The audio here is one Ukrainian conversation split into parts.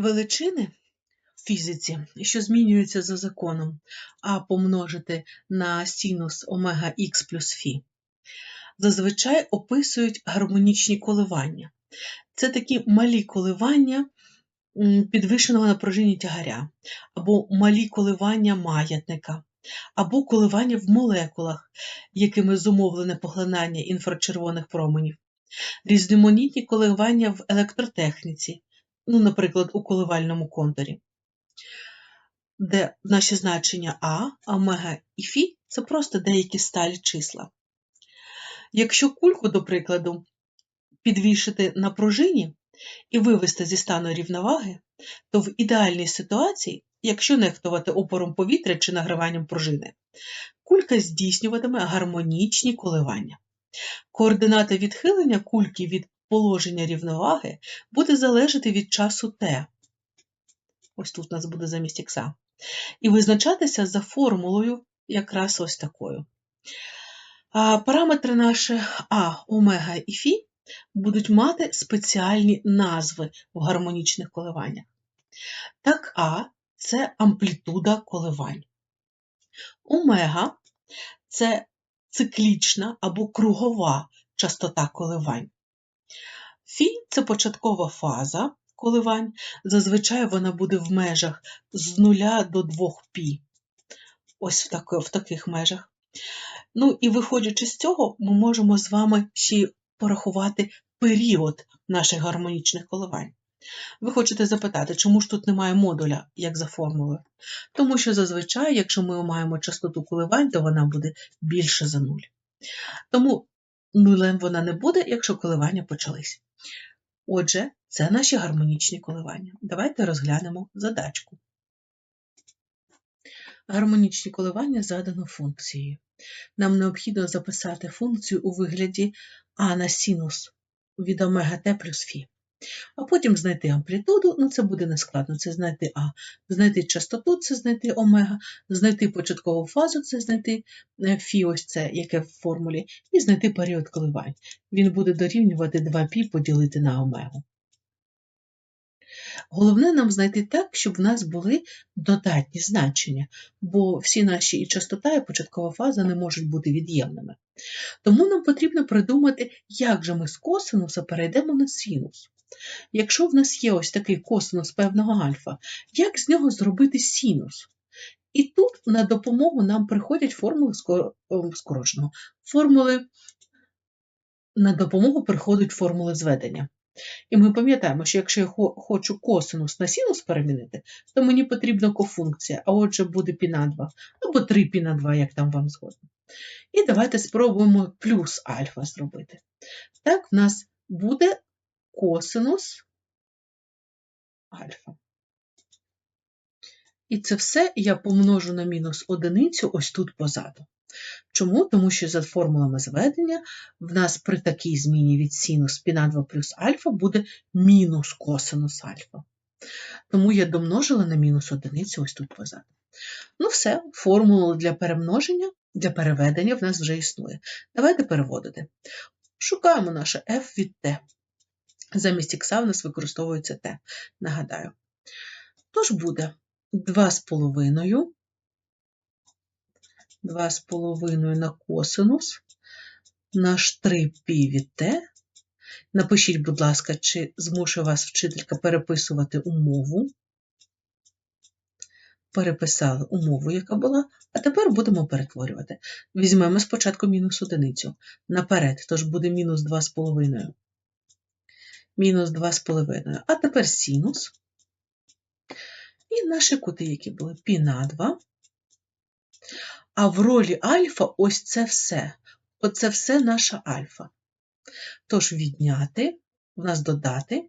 величини в фізиці, що змінюються за законом, а помножити на синус омега х плюс фі, зазвичай описують гармонічні коливання. Це такі малі коливання підвищеного напруження тягаря, або малі коливання маятника, або коливання в молекулах, якими зумовлене поглинання інфрачервоних променів, різноманітні коливання в електротехніці, ну, наприклад, у коливальному контурі, де наші значення А, омега і Фі це просто деякі сталі числа. Якщо кульку, до прикладу, підвішити на пружині і вивести зі стану рівноваги, то в ідеальній ситуації, якщо нехтувати опором повітря чи награванням пружини, кулька здійснюватиме гармонічні коливання. Координата відхилення кульки від положення рівноваги буде залежати від часу t. Ось тут у нас буде замість х. І визначатися за формулою якраз ось такою. А Параметри наші А, омега і Фі будуть мати спеціальні назви в гармонічних коливаннях. Так, А це амплітуда коливань. Омега це циклічна або кругова частота коливань. Фі це початкова фаза коливань. Зазвичай вона буде в межах з 0 до 2 пі. Ось в, так, в таких межах. Ну і виходячи з цього, ми можемо з вами ще порахувати період наших гармонічних коливань. Ви хочете запитати, чому ж тут немає модуля, як за формулою? Тому що зазвичай, якщо ми маємо частоту коливань, то вона буде більше за нуль. Тому нулем вона не буде, якщо коливання почались. Отже, це наші гармонічні коливання. Давайте розглянемо задачку. Гармонічні коливання задано функцією. Нам необхідно записати функцію у вигляді а на синус від омега t плюс фі. А потім знайти амплітуду, ну це буде нескладно, це знайти А, знайти частоту, це знайти омега, знайти початкову фазу, це знайти фі, ось це, яке в формулі, і знайти період коливань. Він буде дорівнювати 2π поділити на омегу. Головне нам знайти так, щоб в нас були додатні значення, бо всі наші і частота, і початкова фаза не можуть бути від'ємними. Тому нам потрібно придумати, як же ми з косинуса перейдемо на синус. Якщо в нас є ось такий косинус певного альфа, як з нього зробити синус? І тут на допомогу нам приходять формули скороченого. Формули на допомогу приходять формули зведення. І ми пам'ятаємо, що якщо я хочу косинус на синус перемінити, то мені потрібна кофункція, а отже буде пі на 2 або 3 пі на 2, як там вам згодно. І давайте спробуємо плюс альфа зробити. Так, в нас буде косинус альфа. І це все я помножу на мінус одиницю ось тут позаду. Чому? Тому що за формулами зведення в нас при такій зміні від синус пі на 2 плюс альфа буде мінус косинус альфа. Тому я домножила на мінус одиницю ось тут позаду. Ну все, формула для перемноження, для переведення в нас вже існує. Давайте переводити. Шукаємо наше f від t. Замість х в нас використовується t, нагадаю. Тож буде 2,5 2,5 на косинус наш 3π від t. Напишіть, будь ласка, чи змушує вас вчителька переписувати умову. Переписали умову, яка була, а тепер будемо перетворювати. Візьмемо спочатку мінус одиницю наперед, тож буде мінус 2,5. Мінус 2,5. А тепер синус. І наші кути, які були пі на 2. А в ролі альфа ось це все. Оце все наша альфа. Тож відняти, в нас додати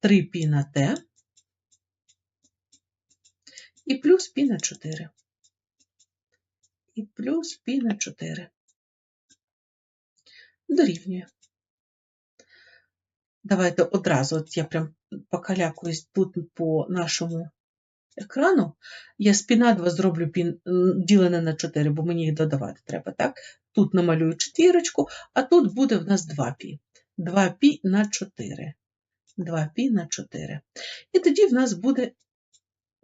3 пі на Т і плюс пі на 4. І плюс пі на 4. Дорівнює. Давайте одразу, от я прям покалякуюсь тут по нашому екрану. Я спіна 2 зроблю ділене на 4, бо мені їх додавати треба. так? Тут намалюю четвірочку, а тут буде в нас 2 пі. 2 пі на 4. 2 пі на 4. І тоді в нас буде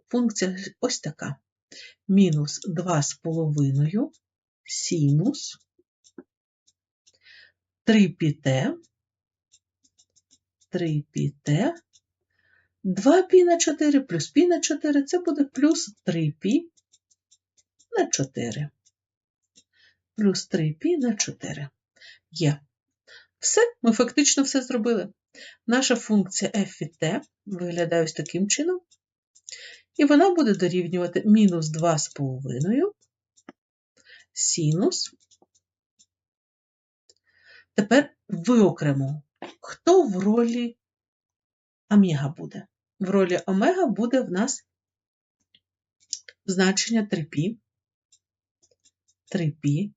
функція ось така. Мінус 2 з половиною синус 3 пі т 3πt, 3πt, 2π на 4 плюс π на 4 це буде плюс 3π на 4. Плюс 3π на 4. Є. Все, ми фактично все зробили. Наша функція f від t виглядає ось таким чином. І вона буде дорівнювати мінус 2,5 синус. Тепер виокремо, хто в ролі омега буде? В ролі омега буде в нас значення 3π. 3π.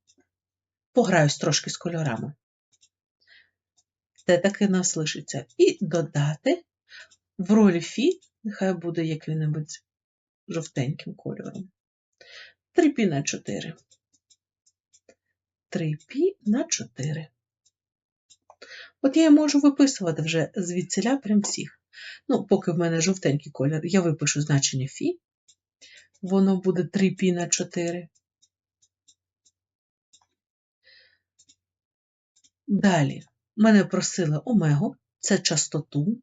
Пограюсь трошки з кольорами. Те таки нас лишиться. І додати в ролі Фі, нехай буде яким-небудь жовтеньким кольором. 3π на 4. 3π на 4. От я можу виписувати вже звідсіля прям всіх. Ну, поки в мене жовтенький колір, я випишу значення Фі. Воно буде 3π на 4. Далі мене просили омегу, це частоту.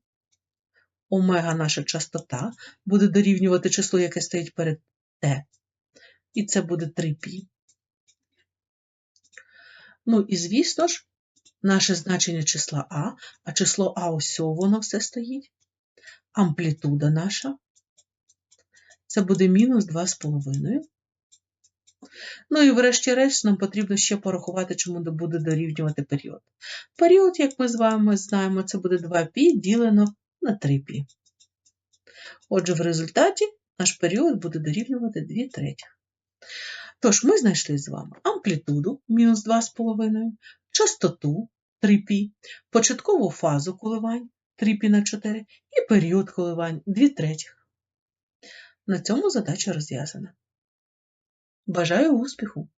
Омега наша частота буде дорівнювати число, яке стоїть перед Т. І це буде 3π. Ну і, звісно ж, наше значення числа А, а число А ось воно все стоїть. Амплітуда наша. Це буде мінус 2,5. Ну і врешті-решт нам потрібно ще порахувати, чому буде дорівнювати період. Період, як ми з вами знаємо, це буде 2π ділено на 3π. Отже, в результаті наш період буде дорівнювати 2 третіх. Тож, ми знайшли з вами амплітуду мінус 2,5, частоту 3π, початкову фазу коливань 3π на 4 і період коливань 2 третіх. На цьому задача розв'язана. Бажаю успіху!